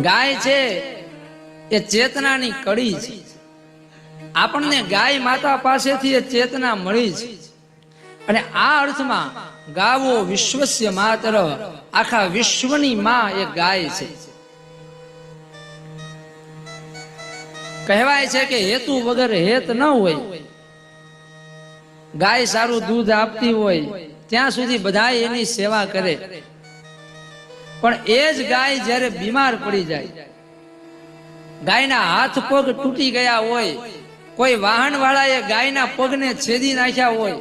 ગાય છે એ ચેતનાની કડી છે. આપણને ગાય માતા પાસેથી એ ચેતના મળી છે. અને આ અર્થમાં ગાવો વિશ્વસ્ય માત્ર, આખા વિશ્વની માં એ ગાય છે. કહેવાય છે કે હેતુ વગર હેત ન હોય. ગાય સારું દૂધ આપતી હોય, ત્યાં સુધી બધા એની સેવા કરે. પણ એ જ ગાય જ્યારે બીમાર પડી જાય, ગાયના હાથ પગ તૂટી ગયા હોય, કોઈ વાહન વાળાએ ગાયના પગને છેદી નાખ્યા હોય,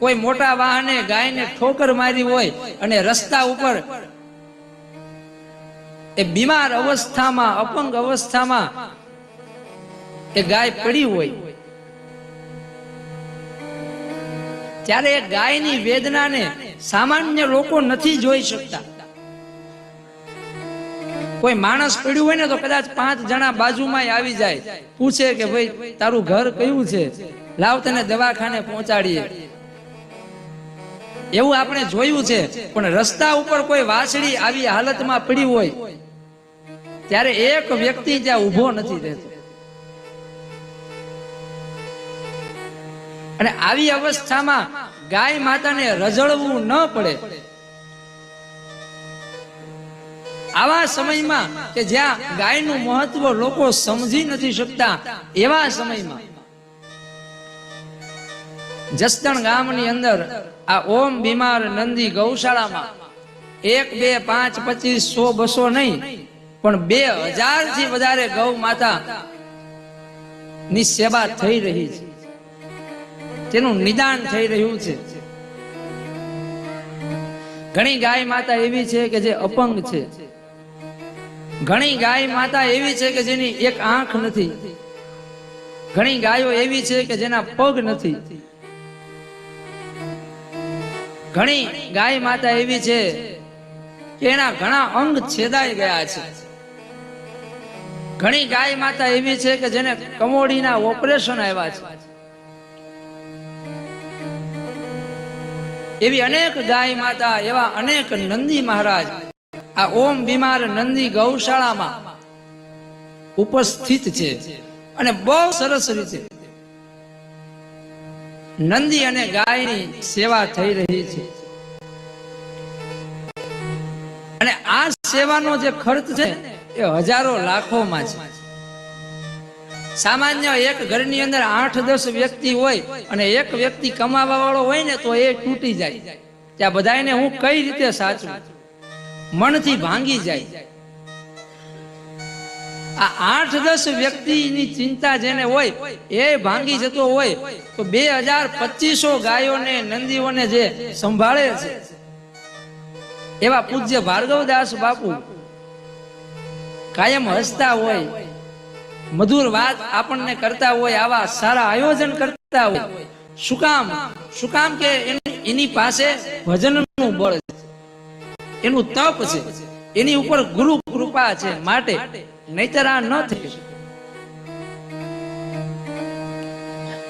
કોઈ મોટા વાહને ગાયને ઠોકર મારી હોય અને રસ્તા ઉપર એ બીમાર અવસ્થામાં, અપંગ અવસ્થામાં એ ગાય પડી હોય. ત્યારે એ ગાયની વેદનાને સામાન્ય લોકો નથી જોઈ શકતા. કોઈ માણસ પડ્યું હોય ને તો કદાચ પાંચ જણા બાજુમાં આવી જાય. પૂછે કે ભાઈ, તારું ઘર કયું છે? લાવ તને દવાખાને પહોંચાડીએ. એવું આપણે જોયું છે, પણ રસ્તા ઉપર કોઈ વાછડી આવી હાલતમાં પડી હોય, ત્યારે એક વ્યક્તિ ત્યાં ઊભો નથી રહેતો. અને આવી અવસ્થામાં ગાય માતાને રજળવું ન પડે. આવા સમયમાં કે જ્યાં ગાયનું મહત્વ લોકો સમજી નથી શકતા, એવા સમયમાં. જસદણ ગામની અંદર આ ઓમ બીમાર નંદી ગૌશાળામાં એક, બે, પાંચ, પચીસ, સો બસો નહીં, પણ બે હજારથી વધારે ગૌ માતા ની સેવા થઈ રહી છે. તેનું નિદાન થઈ રહ્યું છે. ઘણી ગાય માતા એવી છે કે જે અપંગ છે. ઘણી ગાય માતા એવી છે કે જેની એક આંખ નથી. ઘણી ગાયો એવી છે કે જેના પગ નથી. ઘણી ગાય માતા એવી છે કે એના ઘણા અંગ છેદાઈ ગયા છે. ઘણી ગાય માતા એવી છે કે જેને કમોડીના ઓપરેશન આવ્યા છે. એવી અનેક ગાય માતા, એવા અનેક નંદી મહારાજ આ ઓમ બીમાર નંદી ગૌશાળામાં ઉપસ્થિત છે અને બહુ સરસ રીતે નંદી અને ગાયની સેવા થઈ રહી છે. અને આ સેવાનો જે ખર્ચ છે એ હજારો લાખોમાં છે. સામાન્ય એક ઘરની અંદર આઠ દસ વ્યક્તિ હોય અને એક વ્યક્તિ કમાવા વાળો હોય ને તો એ તૂટી જાય. ત્યાં બધાને હું કઈ રીતે સાચું મનથી ભાંગી જાય. આ આઠ દસ વ્યક્તિની ચિંતા જેને હોય, એ ભાંગી જતો હોય, તો બે હજાર પચીસો ગાયોને, નંદીઓને જે સંભાળે છે. એવા પૂજ્ય ભાર્ગવદાસ બાપુ કાયમ હસતા હોય, મધુર વાત આપણને કરતા હોય, આવા સારા આયોજન કરતા હોય. શું કામ? શું કામ કે એની- પાસે ભજનનું બળ છે? એનું તપ છે એની ઉપર ગુરુ કૃપા છે માટે નહીતર ન થઈ શકે.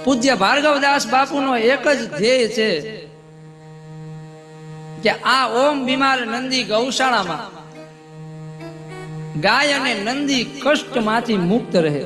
પૂજ્ય ભાર્ગવદાસ બાપુનો એક જ ધ્યેય છે કે આ ઓમ બીમાર નંદી ગૌશાળામાં ગાય અને નંદી કષ્ટમાંથી મુક્ત રહે